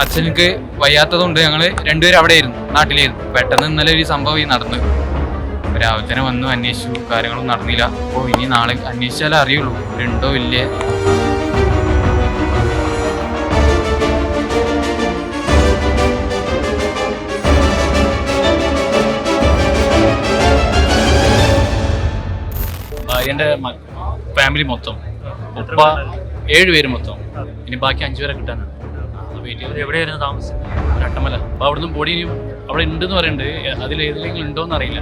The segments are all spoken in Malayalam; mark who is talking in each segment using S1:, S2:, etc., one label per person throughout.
S1: അച്ഛനക്ക് വയ്യാത്തതുകൊണ്ട് ഞങ്ങൾ രണ്ടുപേരും അവിടെ ആയിരുന്നു നാട്ടിലായിരുന്നു. പെട്ടെന്ന് ഇന്നലെ ഒരു സംഭവം നടന്നു. രാവിലെ തന്നെ വന്നു അന്വേഷിച്ചു. കാര്യങ്ങളും നടന്നില്ല. അപ്പോൾ ഇനി നാളെ അന്വേഷിച്ചാലേ അറിയുള്ളൂ. ഉണ്ടോ ഇല്ലേ?
S2: ഭാര്യന്റെ ഫാമിലി മൊത്തം. ഉപ്പ ഏഴ് പേര് മൊത്തം. ഇനി ബാക്കി അഞ്ചു പേരെ കിട്ടാനാണ്. വെയിറ്റ് ചെയ്ത്
S3: എവിടെയായിരുന്നു താമസിച്ചത്?
S2: രട്ടമല അപ്പോൾ അവിടുന്ന് ബോഡി അവിടെ ഉണ്ടെന്ന് പറയുന്നുണ്ട് അതിൽ ഏതെങ്കിലും ഉണ്ടോന്ന് അറിയില്ല.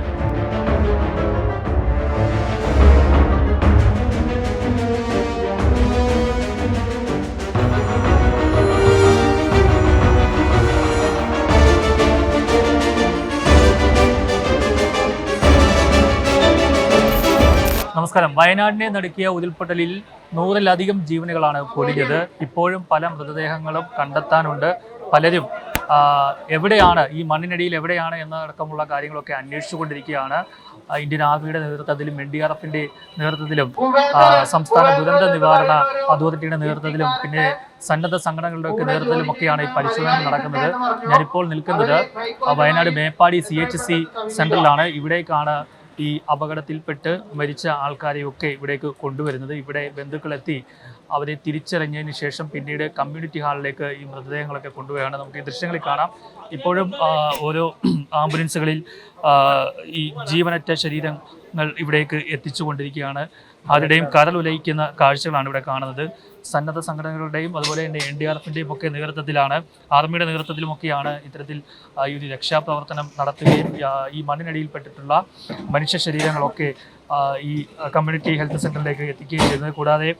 S3: നമസ്കാരം. വയനാടിനെ നടുക്കിയ ഉരുൾപൊട്ടലിൽ നൂറിലധികം ജീവനുകളാണ് പൊടിഞ്ഞത് ഇപ്പോഴും പല മൃതദേഹങ്ങളും കണ്ടെത്താനുണ്ട്. പലരും എവിടെയാണ് ഈ മണ്ണിനടിയിൽ എവിടെയാണ് എന്നടക്കമുള്ള കാര്യങ്ങളൊക്കെ അന്വേഷിച്ചുകൊണ്ടിരിക്കുകയാണ്. കൊണ്ടിരിക്കുകയാണ് ഇന്ത്യൻ ആർമിയുടെ നേതൃത്വത്തിലും എൻ ഡി ആർ എഫിന്റെ നേതൃത്വത്തിലും സംസ്ഥാന ദുരന്ത നിവാരണ അതോറിറ്റിയുടെ നേതൃത്വത്തിലും പിന്നെ സന്നദ്ധ സംഘടനകളുടെ ഒക്കെ നേതൃത്വത്തിലുമൊക്കെയാണ് ഈ പരിശോധന നടക്കുന്നത്. ഞാനിപ്പോൾ നിൽക്കുന്നത് Wayanad Meppadi C H C സെന്ററിലാണ്. ഇവിടേക്കാണ് ഈ അപകടത്തിൽപ്പെട്ട് മരിച്ച ആൾക്കാരെയൊക്കെ ഇവിടേക്ക് കൊണ്ടുവരുന്നത്. ഇവിടെ ബന്ധുക്കളെത്തി അവരെ തിരിച്ചറിഞ്ഞതിന് ശേഷം പിന്നീട് കമ്മ്യൂണിറ്റി ഹാളിലേക്ക് ഈ മൃതദേഹങ്ങളൊക്കെ കൊണ്ടുപോയാണ്. നമുക്ക് ഈ ദൃശ്യങ്ങളിൽ കാണാം. ഇപ്പോഴും ഓരോ ആംബുലൻസുകളിൽ ഈ ജീവനറ്റ ശരീരങ്ങൾ ഇവിടേക്ക് എത്തിച്ചുകൊണ്ടിരിക്കുകയാണ്. കരൽ ഉലയിക്കുന്ന കാഴ്ചകളാണ് ഇവിടെ കാണുന്നത്. സന്നദ്ധ സംഘടനകളുടെയും അതുപോലെ തന്നെ എൻ ഡി ആർ എഫിന്റെയും ഒക്കെ നേതൃത്വത്തിലാണ് ആർമിയുടെ നേതൃത്വത്തിലുമൊക്കെയാണ് ഇത്തരത്തിൽ ഈ ഒരു രക്ഷാപ്രവർത്തനം നടത്തുകയും ഈ മണ്ണിനടിയിൽപ്പെട്ടിട്ടുള്ള മനുഷ്യ ശരീരങ്ങളൊക്കെ ഈ കമ്മ്യൂണിറ്റി ഹെൽത്ത് സെന്ററിലേക്ക് എത്തിക്കുകയും ചെയ്യുന്നത്. കൂടാതെ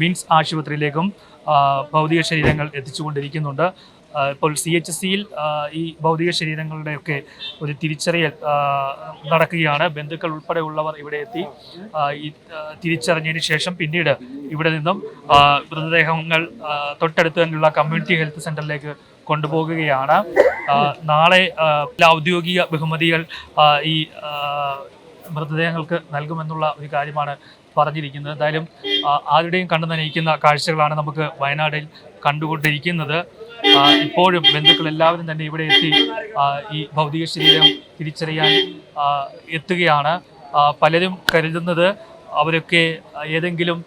S3: മിംസ് ആശുപത്രിയിലേക്കും ഭൗതിക ശരീരങ്ങൾ എത്തിച്ചുകൊണ്ടിരിക്കുന്നുണ്ട്. ഇപ്പോൾ സി എച്ച് സിയിൽ ഈ ഭൗതിക ശരീരങ്ങളുടെയൊക്കെ ഒരു തിരിച്ചറിയൽ നടക്കുകയാണ്. ബന്ധുക്കൾ ഉൾപ്പെടെയുള്ളവർ ഇവിടെ എത്തി ഈ തിരിച്ചറിഞ്ഞതിന് ശേഷം പിന്നീട് ഇവിടെ നിന്നും മൃതദേഹങ്ങൾ തൊട്ടടുത്ത് തന്നെയുള്ള കമ്മ്യൂണിറ്റി ഹെൽത്ത് സെന്ററിലേക്ക് കൊണ്ടുപോകുകയാണ്. നാളെ ഔദ്യോഗിക ബഹുമതികൾ ഈ മൃതദേഹങ്ങൾക്ക് നൽകുമെന്നുള്ള ഒരു കാര്യമാണ് പറഞ്ഞിരിക്കുന്നത്. എന്തായാലും ആരുടെയും കണ്ടു നനയിക്കുന്ന കാഴ്ചകളാണ് നമുക്ക് വയനാടിൽ കണ്ടുകൊണ്ടിരിക്കുന്നത്. ഇപ്പോഴും ബന്ധുക്കൾ എല്ലാവരും തന്നെ ഇവിടെ എത്തി ഈ ഭൗതിക ശരീരം തിരിച്ചറിയാൻ എത്തുകയാണ്. പലരും കരുതുന്നത് അവരൊക്കെ ഏതെങ്കിലും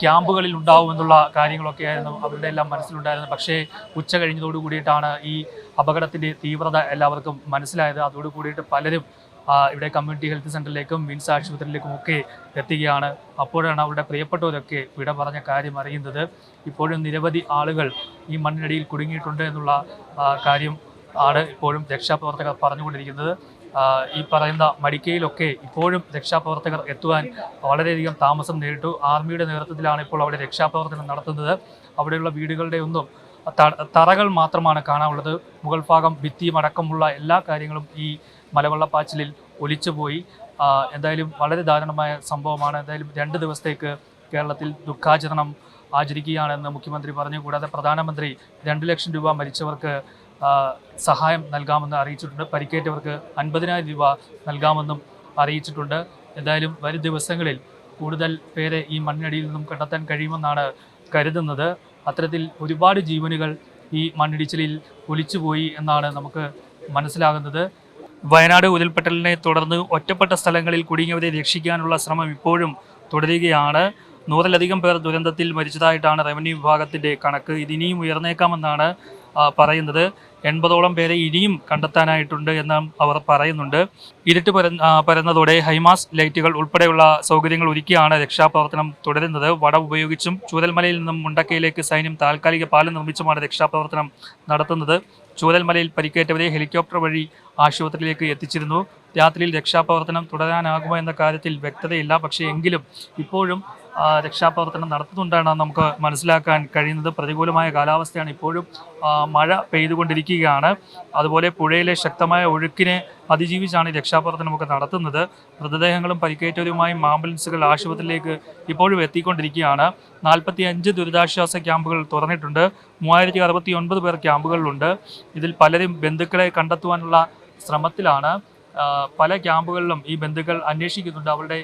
S3: ക്യാമ്പുകളിൽ ഉണ്ടാവുമെന്നുള്ള കാര്യങ്ങളൊക്കെ ആയിരുന്നു അവരുടെ എല്ലാം മനസ്സിലുണ്ടായിരുന്നത്. പക്ഷേ ഉച്ച കഴിഞ്ഞതോടു കൂടിയിട്ടാണ് ഈ അപകടത്തിന്റെ തീവ്രത എല്ലാവർക്കും മനസ്സിലായത്. അതോടു കൂടിയിട്ട് പലരും ഇവിടെ കമ്മ്യൂണിറ്റി ഹെൽത്ത് സെന്ററിലേക്കും മിൻസ് ആശുപത്രിയിലേക്കും ഒക്കെ എത്തുകയാണ്. അപ്പോഴാണ് അവരുടെ പ്രിയപ്പെട്ടവരൊക്കെ വിട പറഞ്ഞ കാര്യം അറിയുന്നത്. ഇപ്പോഴും നിരവധി ആളുകൾ ഈ മണ്ണിനടിയിൽ കുടുങ്ങിയിട്ടുണ്ട് എന്നുള്ള കാര്യം ആണ് ഇപ്പോഴും രക്ഷാപ്രവർത്തകർ പറഞ്ഞുകൊണ്ടിരിക്കുന്നത്. ഈ പറയുന്ന മടിക്കയിലൊക്കെ ഇപ്പോഴും രക്ഷാപ്രവർത്തകർ എത്തുവാൻ വളരെയധികം താമസം നേരിട്ടു. ആർമിയുടെ നേതൃത്വത്തിലാണ് ഇപ്പോൾ അവിടെ രക്ഷാപ്രവർത്തനം നടത്തുന്നത്. അവിടെയുള്ള വീടുകളുടെ ഒന്നും തറകൾ മാത്രമാണ് കാണാനുള്ളത്. മുകൾ ഭാഗം ഭിത്തിയും അടക്കമുള്ള എല്ലാ കാര്യങ്ങളും ഈ മലവെള്ളപ്പാച്ചിലിൽ ഒലിച്ചുപോയി. എന്തായാലും വളരെ ദാരുണമായ സംഭവമാണ്. എന്തായാലും രണ്ട് ദിവസത്തേക്ക് കേരളത്തിൽ ദുഃഖാചരണം ആചരിക്കുകയാണെന്ന് മുഖ്യമന്ത്രി പറഞ്ഞു. കൂടാതെ പ്രധാനമന്ത്രി രണ്ട് ലക്ഷം രൂപ മരിച്ചവർക്ക് സഹായം നൽകാമെന്ന് അറിയിച്ചിട്ടുണ്ട്. പരിക്കേറ്റവർക്ക് അൻപതിനായിരം രൂപ നൽകാമെന്നും അറിയിച്ചിട്ടുണ്ട്. എന്തായാലും വരും ദിവസങ്ങളിൽ കൂടുതൽ പേരെ ഈ മണ്ണിനടിയിൽ നിന്നും കണ്ടെത്താൻ കഴിയുമെന്നാണ് കരുതുന്നത്. അത്തരത്തിൽ ഒരുപാട് ജീവനുകൾ ഈ മണ്ണിടിച്ചിലിൽ ഒലിച്ചുപോയി എന്നാണ് നമുക്ക് മനസ്സിലാകുന്നത്. വയനാട് ഉരുൾപൊട്ടലിനെ തുടർന്ന് ഒറ്റപ്പെട്ട സ്ഥലങ്ങളിൽ കുടുങ്ങിയവരെ രക്ഷിക്കാനുള്ള ശ്രമം ഇപ്പോഴും തുടരുകയാണ്. നൂറിലധികം പേർ ദുരന്തത്തിൽ മരിച്ചതായിട്ടാണ് റവന്യൂ വിഭാഗത്തിന്റെ കണക്ക്. ഇതിനിയും ഉയർന്നേക്കാമെന്നാണ് പറയുന്നത്. എൺപതോളം പേരെ ഇനിയും കണ്ടെത്താനായിട്ടുണ്ട് എന്ന് അവർ പറയുന്നുണ്ട്. ഇരുട്ട് പരന്നതോടെ ഹൈമാസ് ലൈറ്റുകൾ ഉൾപ്പെടെയുള്ള സൗകര്യങ്ങൾ ഒരുക്കിയാണ് രക്ഷാപ്രവർത്തനം തുടരുന്നത്. വട ഉപയോഗിച്ചും ചൂരൽമലയിൽ നിന്നും മുണ്ടക്കയിലേക്ക് സൈന്യം താൽക്കാലിക പാലം നിർമ്മിച്ചുമാണ് രക്ഷാപ്രവർത്തനം നടത്തുന്നത്. ചൂരൽമലയിൽ പരിക്കേറ്റവരെ ഹെലികോപ്റ്റർ വഴി ആശുപത്രിയിലേക്ക് എത്തിച്ചിരുന്നു. രാത്രിയിൽ രക്ഷാപ്രവർത്തനം തുടരാനാകുമോ എന്ന കാര്യത്തിൽ വ്യക്തതയില്ല. പക്ഷേ എങ്കിലും ഇപ്പോഴും രക്ഷാപ്രവർത്തനം നടത്തുന്നുണ്ടെന്നാണ് നമുക്ക് മനസ്സിലാക്കാൻ കഴിയുന്നത്. പ്രതികൂലമായ കാലാവസ്ഥയാണ് ഇപ്പോഴും മഴ പെയ്തുകൊണ്ടിരിക്കുകയാണ്. അതുപോലെ പുഴയിലെ ശക്തമായ ഒഴുക്കിനെ അതിജീവിച്ചാണ് രക്ഷാപ്രവർത്തനമൊക്കെ നടത്തുന്നത്. മൃതദേഹങ്ങളും പരിക്കേറ്റവരുമായും ആംബുലൻസുകൾ ആശുപത്രിയിലേക്ക് ഇപ്പോഴും എത്തിക്കൊണ്ടിരിക്കുകയാണ്. നാൽപ്പത്തി അഞ്ച് ദുരിതാശ്വാസ ക്യാമ്പുകൾ തുറന്നിട്ടുണ്ട്. മൂവായിരത്തി അറുപത്തി ഒൻപത് പേർ ക്യാമ്പുകളിലുണ്ട്. ഇതിൽ പലരും ബന്ധുക്കളെ കണ്ടെത്തുവാനുള്ള ശ്രമത്തിലാണ്. പല ക്യാമ്പുകളിലും ഈ ബന്ധുക്കൾ അന്വേഷിക്കുന്നുണ്ട്. അവരുടെ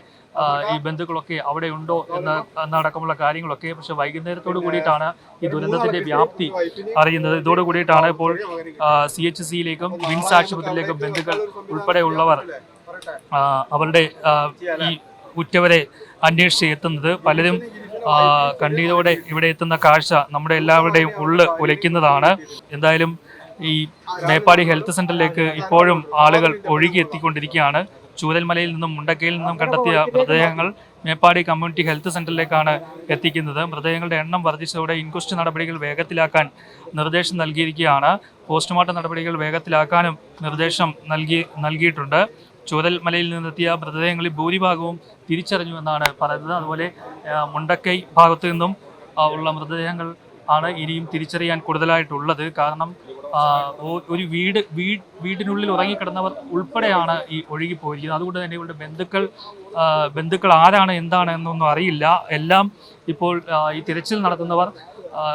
S3: ഈ ബന്ധുക്കളൊക്കെ അവിടെ ഉണ്ടോ എന്ന എന്നടക്കമുള്ള കാര്യങ്ങളൊക്കെ. പക്ഷെ വൈകുന്നേരത്തോട് കൂടിയിട്ടാണ് ഈ ദുരന്തത്തിന്റെ വ്യാപ്തി അറിയുന്നത്. ഇതോട് കൂടിയിട്ടാണ് ഇപ്പോൾ സി എച്ച് സിയിലേക്കും വിൻസ് ആശുപത്രിയിലേക്കും ബന്ധുക്കൾ ഉൾപ്പെടെയുള്ളവർ അവരുടെ ഈ കുറ്റവരെ അന്വേഷിച്ച് എത്തുന്നത്. പലരും കണ്ണീരോടെ ഇവിടെ എത്തുന്ന കാഴ്ച നമ്മുടെ എല്ലാവരുടെയും ഉള്ള് ഉലയ്ക്കുന്നതാണ് എന്തായാലും ഈ മേപ്പാടി ഹെൽത്ത് സെന്ററിലേക്ക് ഇപ്പോഴും ആളുകൾ ഒഴുകി എത്തിക്കൊണ്ടിരിക്കുകയാണ്. ചൂരൽമലയിൽ നിന്നും മുണ്ടക്കയിൽ നിന്നും കണ്ടെത്തിയ മൃതദേഹങ്ങൾ മേപ്പാടി കമ്മ്യൂണിറ്റി ഹെൽത്ത് സെന്ററിലേക്കാണ് എത്തിക്കുന്നത്. മൃതദേഹങ്ങളുടെ എണ്ണം വർദ്ധിച്ചതോടെ ഇൻക്വസ്റ്റ് നടപടികൾ വേഗത്തിലാക്കാൻ നിർദ്ദേശം നൽകിയിരിക്കുകയാണ്. പോസ്റ്റ്മോർട്ടം നടപടികൾ വേഗത്തിലാക്കാനും നിർദ്ദേശം നൽകി നൽകിയിട്ടുണ്ട്. ചൂരൽമലയിൽ നിന്നെത്തിയ മൃതദേഹങ്ങളിൽ ഭൂരിഭാഗവും തിരിച്ചറിഞ്ഞുവെന്നാണ് പറയുന്നത്. അതുപോലെ മുണ്ടക്കൈ ഭാഗത്തു നിന്നും ഉള്ള മൃതദേഹങ്ങൾ ആണ് ഇനിയും തിരിച്ചറിയാൻ കൂടുതലായിട്ടുള്ളത്. കാരണം ഒരു വീട് വീട് വീടിനുള്ളിൽ ഉറങ്ങിക്കിടന്നവർ ഉൾപ്പെടെയാണ് ഈ ഒഴുകിപ്പോയിരിക്കുന്നത്. അതുകൊണ്ട് തന്നെ ഇവരുടെ ബന്ധുക്കൾ ബന്ധുക്കൾ ആരാണ് എന്താണ് എന്നൊന്നും അറിയില്ല. എല്ലാം ഇപ്പോൾ ഈ തിരച്ചിൽ നടത്തുന്നവർ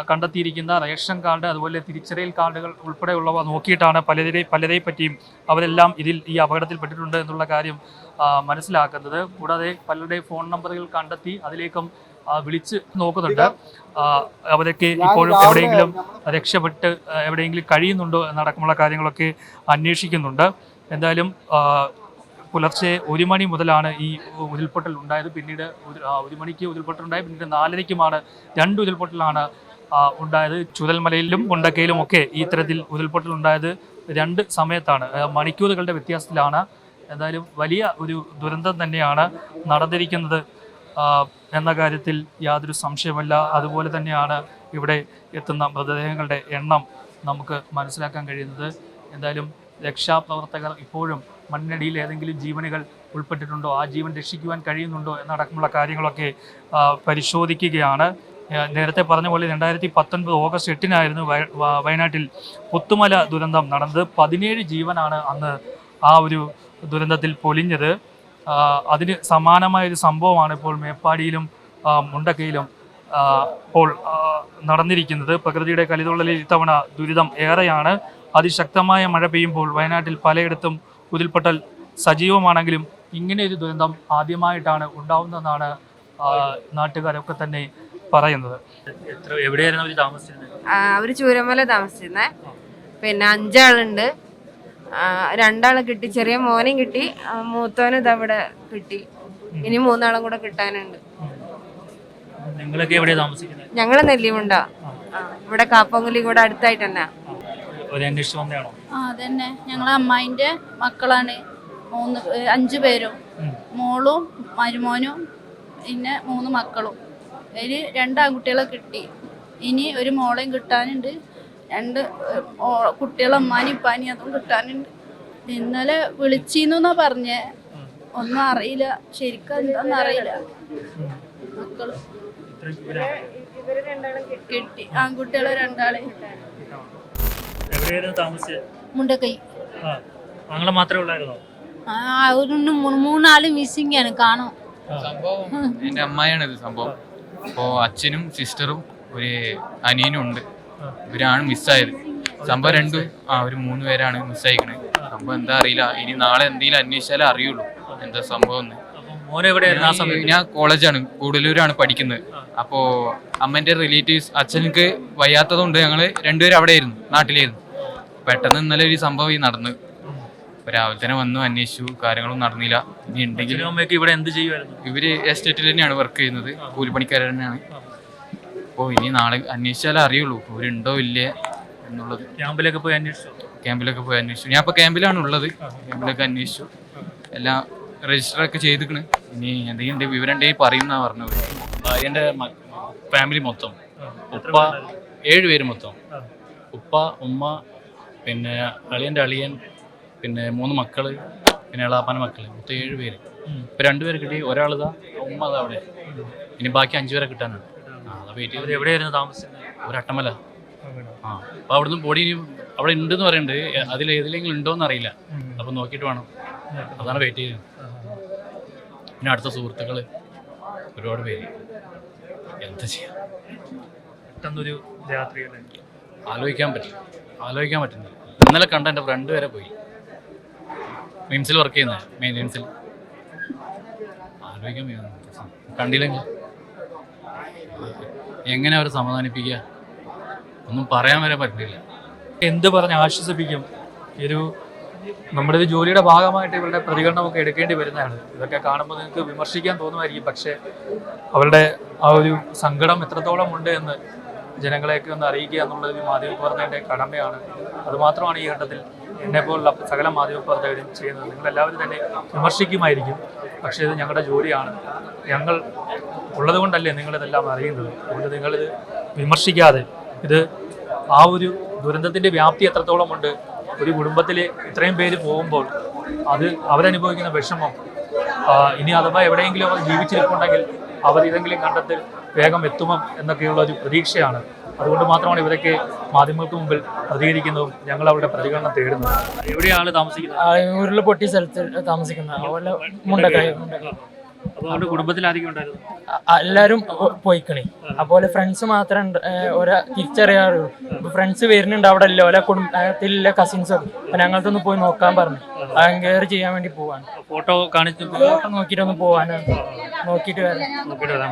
S3: കണ്ടെത്തിയിരിക്കുന്ന റേഷൻ കാർഡ് അതുപോലെ തിരിച്ചറിയൽ കാർഡുകൾ ഉൾപ്പെടെയുള്ളവ നോക്കിയിട്ടാണ് പലരെ പലരെ പറ്റിയും അവരെല്ലാം ഇതിൽ ഈ അപകടത്തിൽപ്പെട്ടിട്ടുണ്ട് എന്നുള്ള കാര്യം മനസ്സിലാക്കുന്നത്. കൂടാതെ പലരുടെ ഫോൺ നമ്പറുകൾ കണ്ടെത്തി അതിലേക്കും വിളിച്ച് നോക്കുന്നുണ്ട്. അവരൊക്കെ ഇപ്പോഴും എവിടെയെങ്കിലും രക്ഷപ്പെട്ട് എവിടെയെങ്കിലും കഴിയുന്നുണ്ടോ എന്നടക്കമുള്ള കാര്യങ്ങളൊക്കെ അന്വേഷിക്കുന്നുണ്ട്. എന്തായാലും പുലർച്ചെ ഒരു മണി മുതലാണ് ഈ ഉരുൾപൊട്ടൽ ഉണ്ടായത്. പിന്നീട് ഒരു മണിക്ക് ഉരുൾപൊട്ടൽ ഉണ്ടായി. പിന്നീട് നാലരയ്ക്കുമാണ് രണ്ട് ഉരുൾപൊട്ടലാണ് ഉണ്ടായത്. ചുരൽമലയിലും കൊണ്ടക്കയിലും ഒക്കെ ഈ തരത്തിൽ ഉരുൾപൊട്ടൽ ഉണ്ടായത് രണ്ട് സമയത്താണ്. മണിക്കൂറുകളുടെ വ്യത്യാസത്തിലാണ്. എന്തായാലും വലിയ ഒരു ദുരന്തം തന്നെയാണ് നടന്നിരിക്കുന്നത്. എന്ന കാര്യത്തിൽ യാതൊരു സംശയമല്ല അതുപോലെ തന്നെയാണ് ഇവിടെ എത്തുന്ന മൃതദേഹങ്ങളുടെ എണ്ണം നമുക്ക് മനസ്സിലാക്കാൻ കഴിയുന്നത്. എന്തായാലും രക്ഷാപ്രവർത്തകർ ഇപ്പോഴും മണ്ണിനടിയിൽ ഏതെങ്കിലും ജീവനുകൾ ഉൾപ്പെട്ടിട്ടുണ്ടോ? ആ ജീവൻ രക്ഷിക്കുവാൻ കഴിയുന്നുണ്ടോ? എന്നടക്കമുള്ള കാര്യങ്ങളൊക്കെ പരിശോധിക്കുകയാണ്. നേരത്തെ പറഞ്ഞ പോലെ രണ്ടായിരത്തി പത്തൊൻപത് ഓഗസ്റ്റ് എട്ടിനായിരുന്നു വയനാട്ടിൽ പുത്തുമല ദുരന്തം നടന്നത്. പതിനേഴ് ജീവനാണ് അന്ന് ആ ഒരു ദുരന്തത്തിൽ പൊലിഞ്ഞത്. അതിന് സമാനമായ ഒരു സംഭവമാണ് ഇപ്പോൾ മേപ്പാടിയിലും മുണ്ടക്കയിലും ഇപ്പോൾ നടന്നിരിക്കുന്നത്. പ്രകൃതിയുടെ കലിതുള്ളലിൽ ഇത്തവണ ദുരിതം ഏറെയാണ്. അതിശക്തമായ മഴ പെയ്യുമ്പോൾ വയനാട്ടിൽ പലയിടത്തും ഉരുൾപൊട്ടൽ സജീവമാണെങ്കിലും ഇങ്ങനെ ഒരു ദുരന്തം ആദ്യമായിട്ടാണ് ഉണ്ടാവുന്നതെന്നാണ് നാട്ടുകാരൊക്കെ തന്നെ പറയുന്നത്. അവർ
S4: ആ, ചൂരമല താമസിച്ചിരുന്നേ. പിന്നെ അഞ്ചാളുണ്ട്. രണ്ടാളെ കിട്ടി ചെറിയ മോനും കിട്ടി മൂത്തോനും ഇതവിടെ കിട്ടി. ഇനി മൂന്നാളും കൂടെ കിട്ടാനുണ്ട്.
S3: നിങ്ങളൊക്കെ എവിടെയാണ് താമസിക്കുന്നത്?
S4: ഞങ്ങൾ നെല്ലിമുണ്ട. ഇവിടെ കാപ്പങ്കുലി കൂടെ അടുത്തായിട്ട് തന്നെ.
S5: അതന്നെ. ഞങ്ങളെ അമ്മായിന്റെ മക്കളാണ്. മൂന്ന് അഞ്ചു പേരും.
S3: മോളും
S5: മോളും മരുമോനും പിന്നെ മൂന്ന് മക്കളും. അതിൽ രണ്ട് ആൺകുട്ടികളെ കിട്ടി. ഇനി ഒരു മോളെയും കിട്ടാനുണ്ട്. രണ്ട് കുട്ടികളെ അമ്മാനി ഇപ്പാനി അതും കിട്ടാനുണ്ട്. ഇന്നലെ വിളിച്ചിന്നാ പറഞ്ഞേ. ഒന്നും അറിയില്ല. ശരിക്കും എന്താന്ന് അറിയില്ല. മക്കൾ. കിട്ടി. ആൺകുട്ടികളെ രണ്ടാളെ. മുണ്ടക്കൈ.
S3: ആ ഞങ്ങളെ മാത്രമേ ഉള്ളായിരുന്നോ?
S5: ആ ഒരു മൂ- മൂന്നാൾ മിസ്സിംഗ് ആണ്. കാണും.
S1: സംഭവം എന്റെ അമ്മായിയാണ് ഇത് സംഭവം. അപ്പോ അച്ഛനും സിസ്റ്ററും ഒരു അനിയനും ഉണ്ട്. ഇവരാണ് മിസ്സായത്. സംഭവം രണ്ടും ആ ഒരു മൂന്ന് പേരാണ് മിസ്സായിക്കണേ. സംഭവം എന്താ അറിയില്ല. ഇനി നാളെ എന്തെങ്കിലും അന്വേഷിച്ചാലേ അറിയുള്ളൂ എന്താ സംഭവം എന്ന്. ഞാൻ കോളേജാണ് കൂടലൂരാണ് പഠിക്കുന്നത്. അപ്പോ അമ്മന്റെ റിലേറ്റീവ്സ് അച്ഛനക്ക് വയ്യാത്തതുകൊണ്ട് ഞങ്ങൾ രണ്ടുപേരും അവിടെ ആയിരുന്നു നാട്ടിലായിരുന്നു. പെട്ടെന്ന് ഇന്നലെ ഒരു സംഭവം ഈ നടന്നു. രാവിലെ തന്നെ വന്നു അന്വേഷിച്ചു കാര്യങ്ങളൊന്നും നടന്നില്ല. ഇനി ഉണ്ടെങ്കിൽ ഇവർ എസ്റ്റേറ്റിൽ തന്നെയാണ് വർക്ക് ചെയ്യുന്നത്. കൂലിപ്പണിക്കാരെ തന്നെയാണ്. അപ്പോൾ ഇനി നാളെ അന്വേഷിച്ചാലേ അറിയുള്ളൂ. ഇവരുണ്ടോ ഇല്ലേ എന്നുള്ളത്.
S3: ക്യാമ്പിലൊക്കെ പോയി അന്വേഷിച്ചു?
S1: ക്യാമ്പിലൊക്കെ പോയി അന്വേഷിച്ചു. ഞാൻ ഇപ്പോൾ ക്യാമ്പിലാണ് ഉള്ളത്. ക്യാമ്പിലൊക്കെ അന്വേഷിച്ചു. എല്ലാം രജിസ്റ്റർ ഒക്കെ ചെയ്തിക്കണ്. ഇനി എന്തെങ്കിലും എന്റെ വിവരം ഉണ്ടെങ്കിൽ പറയുന്ന പറഞ്ഞത്.
S2: എന്റെ ഫാമിലി മൊത്തം. ഉപ്പ ഏഴ് പേര് മൊത്തം. ഉപ്പ ഉമ്മ പിന്നെ അളിയന്റെ അളിയൻ പിന്നെ മൂന്ന് മക്കൾ പിന്നെ എളാപ്പാന മക്കൾ. മൊത്തം ഏഴ് പേര്. ഇപ്പം രണ്ടുപേരെ കിട്ടി. ഒരാളിതാ ഉമ്മ അതാ അവിടെ. ഇനി ബാക്കി അഞ്ചു പേരെ കിട്ടാനുണ്ട്
S3: എവിടെയായിരുന്നു താമസിച്ചത്?
S2: ഒരു അട്ടമല ആ അപ്പൊ അവിടുന്ന് ബോഡി അവിടെ ഉണ്ടെന്ന് പറയുന്നുണ്ട് അതിൽ ഏതിലെങ്കിലും ഉണ്ടോന്ന് അറിയില്ല അപ്പോൾ നോക്കിയിട്ട് വേണം. അതാണ് വെയിറ്റ് ചെയ്യുന്നത് പിന്നെ അടുത്ത സുഹൃത്തുക്കൾ ഒരുപാട് പേര്. എന്താ ചെയ്യാം?
S3: പെട്ടെന്നൊരു രാത്രി
S2: ആലോചിക്കാൻ പറ്റില്ല. ആലോചിക്കാൻ പറ്റുന്നില്ല. ഇന്നലെ കണ്ട എന്റെ ഫ്രണ്ട് വരെ പോയി. മിംസിൽ വർക്ക് ചെയ്യുന്നത് മെയിന്റെനൻസിൽ ആലോചിക്കാൻ. കണ്ടില്ലെങ്കിൽ. എങ്ങനെ അവരെ സമാധാനിപ്പിക്കുക? ഒന്നും പറയാൻ വരെ പറ്റില്ല.
S3: എന്ത് പറഞ്ഞ് ആശ്വസിപ്പിക്കും? ഒരു നമ്മുടെ ഒരു ജോലിയുടെ ഭാഗമായിട്ട് ഇവരുടെ പ്രതികരണമൊക്കെ എടുക്കേണ്ടി വരുന്നതാണ്. ഇതൊക്കെ കാണുമ്പോൾ നിങ്ങൾക്ക് വിമർശിക്കാൻ തോന്നുമായിരിക്കും. പക്ഷേ അവരുടെ ആ ഒരു സങ്കടം എത്രത്തോളം ഉണ്ട് എന്ന് ജനങ്ങളെയൊക്കെ ഒന്ന് അറിയിക്കുക എന്നുള്ളത് ഒരു മാധ്യമപ്രവർത്തകന്റെ കടമയാണ്. അതുമാത്രമാണ് ഈ ഘട്ടത്തിൽ എന്നെപ്പോലുള്ള സകല മാധ്യമപ്രവർത്തകരും ചെയ്യുന്നത്. നിങ്ങളെല്ലാവരും തന്നെ വിമർശിക്കുമായിരിക്കും. പക്ഷേ ഇത് ഞങ്ങളുടെ ജോലിയാണ്. ഞങ്ങൾ ഉള്ളത് കൊണ്ടല്ലേ നിങ്ങളിതെല്ലാം അറിയുന്നത്? അതുകൊണ്ട് നിങ്ങളിത് വിമർശിക്കാതെ ഇത് ആ ഒരു ദുരന്തത്തിന്റെ വ്യാപ്തി എത്രത്തോളം ഉണ്ട് ഒരു കുടുംബത്തിൽ ഇത്രയും പേര് പോകുമ്പോൾ അത് അവരനുഭവിക്കുന്ന വിഷമം ഇനി അഥവാ എവിടെയെങ്കിലും അവർ ജീവിച്ചിരിപ്പുണ്ടെങ്കിൽ അവർ ഇതെങ്കിലും കണ്ടെത്തി വേഗം എത്തുമോ എന്നൊക്കെയുള്ള ഒരു പ്രതീക്ഷയാണ്. അതുകൊണ്ട് മാത്രമാണ് ഇവരൊക്കെ മാധ്യമങ്ങൾക്ക് മുമ്പിൽ പ്രതികരിക്കുന്നതും ഞങ്ങൾ അവരുടെ പ്രതികരണം തേടുന്നതും. എവിടെയാണ് താമസിക്കുന്നത്?
S6: ഉരുൾ പൊട്ടിയ സ്ഥലത്ത് താമസിക്കുന്നത്. മുണ്ടക്കായ മുണ്ടക്കായ.
S3: ഉണ്ടായിരുന്നു
S6: എല്ലാരും പോയിക്കണേ. അതുപോലെ ഫ്രണ്ട്സ് മാത്രം ഒരാ തിരിച്ചറിയാറുള്ളൂ. ഇപ്പൊ ഫ്രണ്ട്സ് വരുന്നുണ്ട് അവിടെ ഇല്ല ഓരോ കുടുംബത്തിലെ കസിൻസ് ഒക്കെ അപ്പൊ ഞങ്ങൾക്ക് ഒന്ന് പോയി നോക്കാൻ പറഞ്ഞു. എൻക്വയറി ചെയ്യാൻ വേണ്ടി പോവാണ്.
S3: ഫോട്ടോ കാണിച്ചു
S6: ഫോട്ടോ നോക്കിയിട്ട് ഒന്ന് പോവാനാണ് നോക്കിട്ട് വരാം.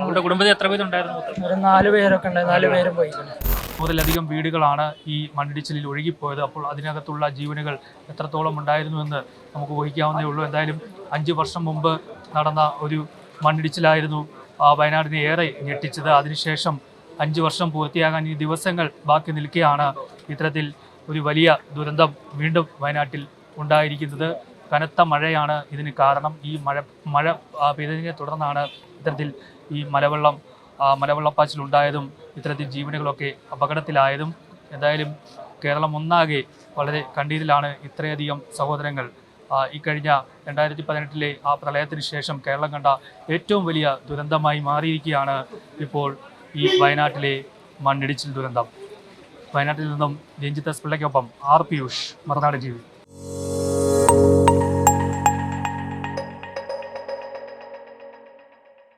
S3: അവരുടെ കുടുംബത്തിൽ എത്ര പേരുണ്ടായിരുന്നു
S6: ഒരു നാല് പേരൊക്കെ ഉണ്ട് നാല് പേരും പോയി.
S3: നൂറിലധികം വീടുകളാണ് ഈ മണ്ണിടിച്ചിലിൽ ഒഴുകിപ്പോയത്. അപ്പോൾ അതിനകത്തുള്ള ജീവനുകൾ എത്രത്തോളം ഉണ്ടായിരുന്നു എന്ന് നമുക്ക് ഊഹിക്കാവുന്നേ ഉള്ളൂ. എന്തായാലും അഞ്ച് വർഷം മുമ്പ് നടന്ന ഒരു മണ്ണിടിച്ചിലായിരുന്നു ആ, വയനാടിനെ ഏറെ ഞെട്ടിച്ചത്. അതിനുശേഷം അഞ്ച് വർഷം പൂർത്തിയാകാൻ ഈ ദിവസങ്ങൾ ബാക്കി നിൽക്കുകയാണ് ഇത്തരത്തിൽ ഒരു വലിയ ദുരന്തം വീണ്ടും വയനാട്ടിൽ ഉണ്ടായിരിക്കുന്നത്. കനത്ത മഴയാണ് ഇതിന് കാരണം. ഈ മഴ മഴ പെയ്തതിനെ തുടർന്നാണ് ഇത്തരത്തിൽ ഈ മലവെള്ളം മലവെള്ളപ്പാച്ചിലുണ്ടായതും ഇത്തരത്തിൽ ജീവനുകളൊക്കെ അപകടത്തിലായതും. എന്തായാലും കേരളം ഒന്നാകെ വളരെ കണ്ണീരിലാണ് ഇത്രയധികം സഹോദരങ്ങൾ. ഇക്കഴിഞ്ഞ രണ്ടായിരത്തി പതിനെട്ടിലെ ആ പ്രളയത്തിന് ശേഷം കേരളം കണ്ട ഏറ്റവും വലിയ ദുരന്തമായി മാറിയിരിക്കുകയാണ് ഇപ്പോൾ ഈ വയനാട്ടിലെ മണ്ണിടിച്ചിൽ ദുരന്തം. വയനാട്ടിൽ നിന്നും രഞ്ജിത്ത് എസ് പിള്ളയ്ക്കൊപ്പം ആർ പിയൂഷ് മറുനാട് ജീവി